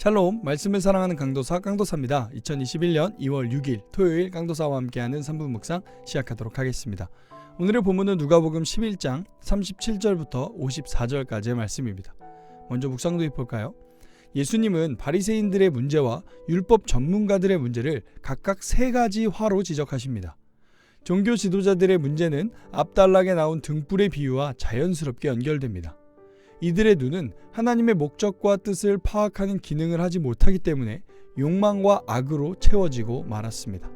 샬롬 말씀을 사랑하는 강도사 강도사입니다. 2021년 2월 6일 토요일 강도사와 함께하는 3분 묵상 시작하도록 하겠습니다. 오늘의 본문은 누가복음 11장 37절부터 54절까지의 말씀입니다. 먼저 묵상도 해볼까요? 예수님은 바리새인들의 문제와 율법 전문가들의 문제를 각각 세 가지 화로 지적하십니다. 종교 지도자들의 문제는 앞단락에 나온 등불의 비유와 자연스럽게 연결됩니다. 이들의 눈은 하나님의 목적과 뜻을 파악하는 기능을 하지 못하기 때문에 욕망과 악으로 채워지고 말았습니다.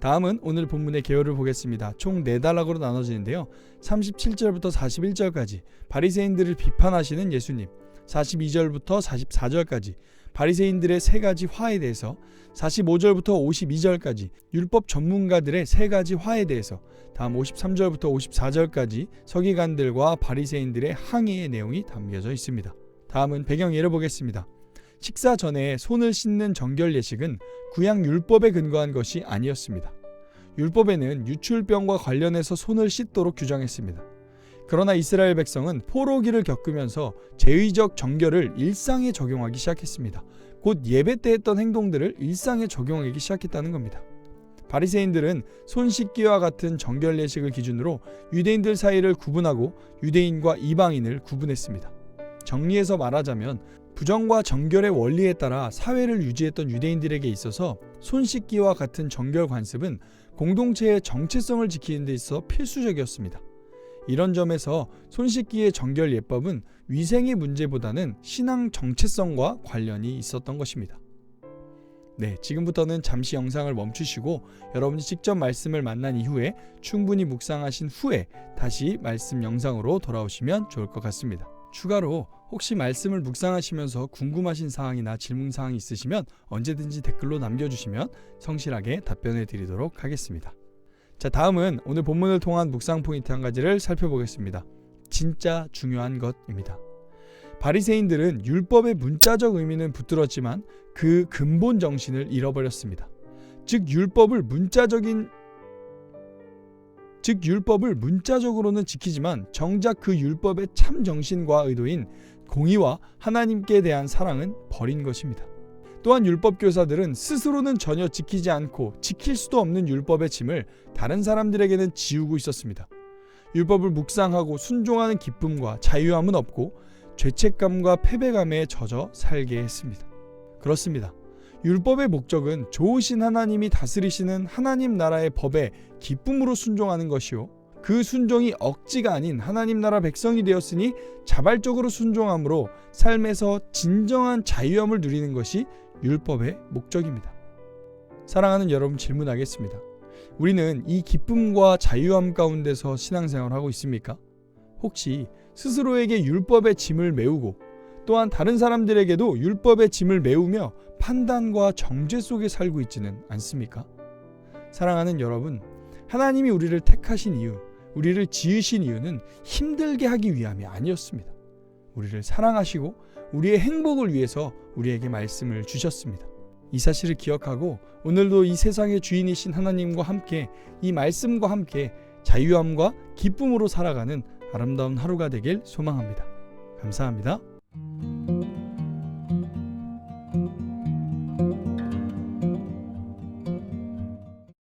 다음은 오늘 본문의 개요를 보겠습니다. 총 4단락으로 나눠지는데요. 37절부터 41절까지 바리새인들을 비판하시는 예수님, 42절부터 44절까지 바리새인들의 세 가지 화에 대해서 45절부터 52절까지 율법 전문가들의 세 가지 화에 대해서 다음 53절부터 54절까지 서기관들과 바리새인들의 항의의 내용이 담겨져 있습니다. 다음은 배경 예를 보겠습니다. 식사 전에 손을 씻는 정결 예식은 구약 율법에 근거한 것이 아니었습니다. 율법에는 유출병과 관련해서 손을 씻도록 규정했습니다. 그러나 이스라엘 백성은 포로기를 겪으면서 제의적 정결을 일상에 적용하기 시작했습니다. 곧 예배 때 했던 행동들을 일상에 적용하기 시작했다는 겁니다. 바리새인들은 손 씻기와 같은 정결 예식을 기준으로 유대인들 사이를 구분하고 유대인과 이방인을 구분했습니다. 정리해서 말하자면 부정과 정결의 원리에 따라 사회를 유지했던 유대인들에게 있어서 손 씻기와 같은 정결 관습은 공동체의 정체성을 지키는 데 있어 필수적이었습니다. 이런 점에서 손 씻기의 정결 예법은 위생의 문제보다는 신앙 정체성과 관련이 있었던 것입니다. 네, 지금부터는 잠시 영상을 멈추시고 여러분이 직접 말씀을 만난 이후에 충분히 묵상하신 후에 다시 말씀 영상으로 돌아오시면 좋을 것 같습니다. 추가로 혹시 말씀을 묵상하시면서 궁금하신 사항이나 질문 사항이 있으시면 언제든지 댓글로 남겨주시면 성실하게 답변해 드리도록 하겠습니다. 자, 다음은 오늘 본문을 통한 묵상 포인트 한 가지를 살펴보겠습니다. 진짜 중요한 것입니다. 바리새인들은 율법의 문자적 의미는 붙들었지만 그 근본 정신을 잃어버렸습니다. 즉 율법을 문자적인 즉 율법을 문자적으로는 지키지만 정작 그 율법의 참 정신과 의도인 공의와 하나님께 대한 사랑은 버린 것입니다. 또한 율법 교사들은 스스로는 전혀 지키지 않고 지킬 수도 없는 율법의 짐을 다른 사람들에게는 지우고 있었습니다. 율법을 묵상하고 순종하는 기쁨과 자유함은 없고 죄책감과 패배감에 젖어 살게 했습니다. 그렇습니다. 율법의 목적은 좋으신 하나님이 다스리시는 하나님 나라의 법에 기쁨으로 순종하는 것이요. 그 순종이 억지가 아닌 하나님 나라 백성이 되었으니 자발적으로 순종함으로 삶에서 진정한 자유함을 누리는 것이 율법의 목적입니다. 사랑하는 여러분 질문하겠습니다. 우리는 이 기쁨과 자유함 가운데서 신앙생활을 하고 있습니까? 혹시 스스로에게 율법의 짐을 메우고 또한 다른 사람들에게도 율법의 짐을 메우며 판단과 정죄 속에 살고 있지는 않습니까? 사랑하는 여러분, 하나님이 우리를 택하신 이유, 우리를 지으신 이유는 힘들게 하기 위함이 아니었습니다. 우리를 사랑하시고 우리의 행복을 위해서 우리에게 말씀을 주셨습니다. 이 사실을 기억하고 오늘도 이 세상의 주인이신 하나님과 함께 이 말씀과 함께 자유함과 기쁨으로 살아가는 아름다운 하루가 되길 소망합니다. 감사합니다.